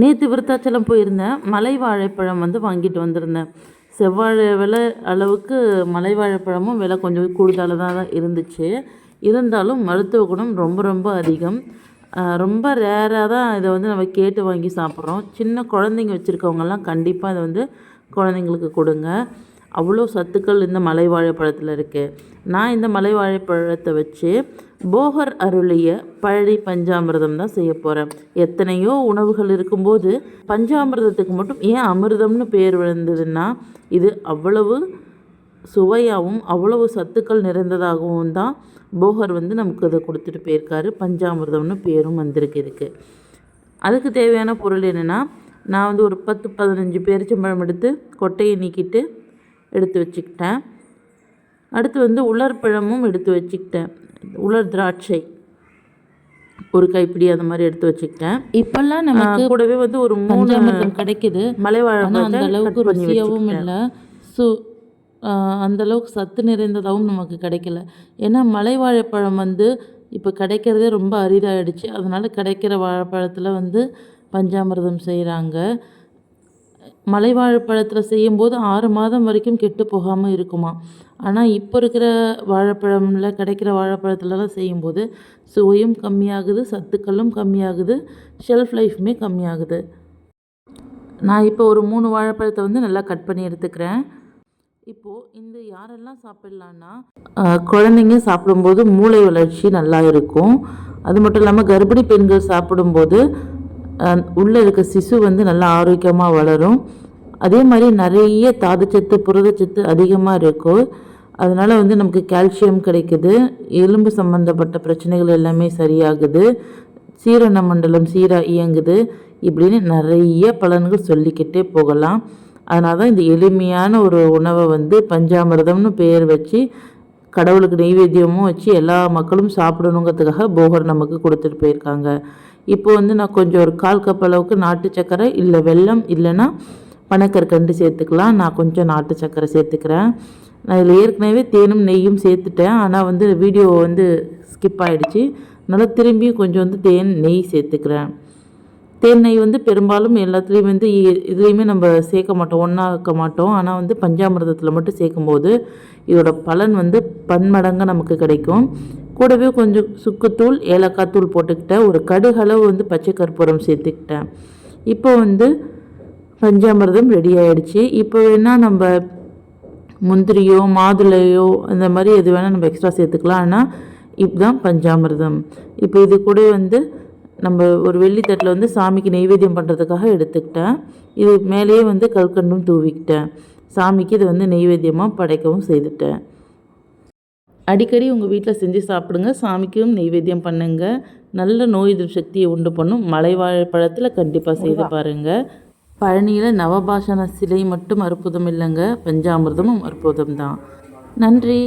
நேற்று விருத்தாச்சலம் போயிருந்தேன். மலை வாழைப்பழம் வந்து வாங்கிட்டு வந்திருந்தேன். செவ்வாழை விலை அளவுக்கு மலை வாழைப்பழமும் விலை கொஞ்சம் கூடுதலாக தான் இருந்துச்சு. இருந்தாலும் மருத்துவ குணம் ரொம்ப ரொம்ப அதிகம். ரொம்ப ரேராக தான் இதை வந்து நம்ம கேட்டு வாங்கி சாப்பிட்றோம். சின்ன குழந்தைங்க வச்சுருக்கவங்கெல்லாம் கண்டிப்பாக இதை வந்து குழந்தைங்களுக்கு கொடுங்க. அவ்வளோ சத்துக்கள் இந்த மலை வாழைப்பழத்தில் இருக்குது நான் இந்த மலை வாழைப்பழத்தை வச்சு போகர் அருளிய பழனி பஞ்சாமிர்தம் தான் செய்ய போகிறேன் எத்தனையோ உணவுகள் இருக்கும்போது பஞ்சாமிர்தத்துக்கு மட்டும் ஏன் அமிர்தம்னு பேர் விழுந்ததுன்னா இது அவ்வளவு சுவையாகவும் அவ்வளவு சத்துக்கள் நிறைந்ததாகவும் தான் போகர் வந்து நமக்கு அதை கொடுத்துட்டு போயிருக்காரு. பஞ்சாமிர்தம்னு பேரும் வந்திருக்கு இதுக்கு. அதுக்கு தேவையான பொருள் என்னென்னா நான் வந்து ஒரு பத்து பதினஞ்சு பேரிச்சம்பழம் எடுத்து கொட்டையை நீக்கிட்டு எடுத்து வச்சுக்கிட்டேன். அடுத்து வந்து உலர்பழமும் எடுத்து வச்சுக்கிட்டேன். உலர் திராட்சை. ஒரு கைப்பிடி அந்த மாதிரி எடுத்து வச்சுக்கிட்டேன். இப்பெல்லாம் நமக்கு கூடவே வந்து ஒரு மூணு கிடைக்குது. மலை அந்த அளவுக்கு ருசியாகவும். இல்லை. சு அந்த அளவுக்கு சத்து நிறைந்ததாகவும் நமக்கு கிடைக்கல. ஏன்னா மலை வாழைப்பழம் வந்து இப்போ கிடைக்கிறதே ரொம்ப அரிதாயிடுச்சு. அதனால கிடைக்கிற வாழைப்பழத்தில் வந்து பஞ்சாமிர்தம் செய்கிறாங்க மலை வாழைப்பழத்தில் செய்யும்போது ஆறு மாதம் வரைக்கும் கெட்டு போகாமல் இருக்குமா? ஆனால் இப்போ இருக்கிற வாழைப்பழமில் கிடைக்கிற வாழைப்பழத்துலலாம் செய்யும்போது சுவையும் கம்மியாகுது சத்துக்களும் கம்மியாகுது ஷெல்ஃப் லைஃப்புமே கம்மியாகுது. நான் இப்போ ஒரு மூணு வாழைப்பழத்தை வந்து நல்லா கட் பண்ணி எடுத்துக்கிறேன். இப்போது இந்த யாரெல்லாம் சாப்பிட்லான்னா குழந்தைங்க சாப்பிடும்போது மூளை வளர்ச்சி நல்லா இருக்கும். அது மட்டும் இல்லாமல் கர்ப்பிணி பெண்கள் சாப்பிடும்போது உள்ளே இருக்க சிசு வந்து நல்லா ஆரோக்கியமாக வளரும். அதே மாதிரி நிறைய தாதுச்சத்து புரதச்சத்து அதிகமாக இருக்கும் அதனால் வந்து நமக்கு கால்சியம் கிடைக்குது. எலும்பு சம்மந்தப்பட்ட பிரச்சனைகள் எல்லாமே சரியாகுது. சீரண மண்டலம் சீராக இயங்குது. இப்படின்னு நிறைய பலன்கள் சொல்லிக்கிட்டே போகலாம். அதனால் தான் இந்த எளிமையான ஒரு உணவை வந்து பஞ்சாமிரதம்னு பெயர் வச்சு கடவுளுக்கு நெய்வேத்தியமும் வச்சு எல்லா மக்களும் சாப்பிடணுங்கிறதுக்காக போகர் நமக்கு கொடுத்துட்டு போயிருக்காங்க. இப்போ வந்து நான் கொஞ்சம் ஒரு கால் கப் அளவுக்கு நாட்டு சர்க்கரை இல்லை வெல்லம் இல்லைன்னா பனக்கற்கண்டு சேர்த்துக்கலாம். நான் கொஞ்சம் நாட்டு சர்க்கரை சேர்த்துக்கிறேன். நான் இதில் ஏற்கனவே தேனும் நெய்யும் சேர்த்துட்டேன். ஆனால் வந்து வீடியோ வந்து ஸ்கிப் ஆகிடுச்சு அதனால் திரும்பியும் கொஞ்சம் வந்து தேன் நெய் சேர்த்துக்கிறேன். தேன் நெய் வந்து பெரும்பாலும் எல்லாத்துலேயும் வந்து இதுலேயுமே நம்ம சேர்க்க மாட்டோம். ஒன்றாக்க மாட்டோம். ஆனால் வந்து பஞ்சாமிர்தத்தில் மட்டும் சேர்க்கும்போது இதோட பலன் வந்து பன்மடங்காக நமக்கு கிடைக்கும். கூடவே கொஞ்சம் சுக்குத்தூள் ஏலக்காய் தூள் போட்டுக்கிட்டேன். ஒரு கடுகளவு வந்து பச்சை கற்பூரம் சேர்த்துக்கிட்டேன். இப்போ வந்து பஞ்சாமிர்தம் ரெடி ஆகிடுச்சு இப்போ வேணால் நம்ம முந்திரியோ மாதுளையோ அந்த மாதிரி எது வேணால் நம்ம எக்ஸ்ட்ரா சேர்த்துக்கலாம். ஆனால் இதுதான் பஞ்சாமிர்தம். இப்போ இது கூட வந்து நம்ம ஒரு வெள்ளித்தட்டில் வந்து சாமிக்கு நெய்வேத்தியம் பண்ணுறதுக்காக எடுத்துக்கிட்டேன். இது மேலேயே வந்து கல்கண்டும் தூவிக்கிட்டேன். சாமிக்கு இது வந்து நெய்வேத்தியமாக படைக்கவும் செய்துட்டேன். அடிக்கடி உங்கள் வீட்டில் செஞ்சு சாப்பிடுங்க. சாமிக்கும் நெய்வேத்தியம் பண்ணுங்க. நல்ல நோய் எதிர்ப்பு சக்தியை உண்டு பண்ணும். மலை வாழைப்பழத்தில் கண்டிப்பாக செய்து பாருங்கள் பழனியில் நவபாஷண சிலை மட்டும் அற்புதம் இல்லைங்க. பஞ்சாமிர்தமும் அற்புதம் தான் நன்றி.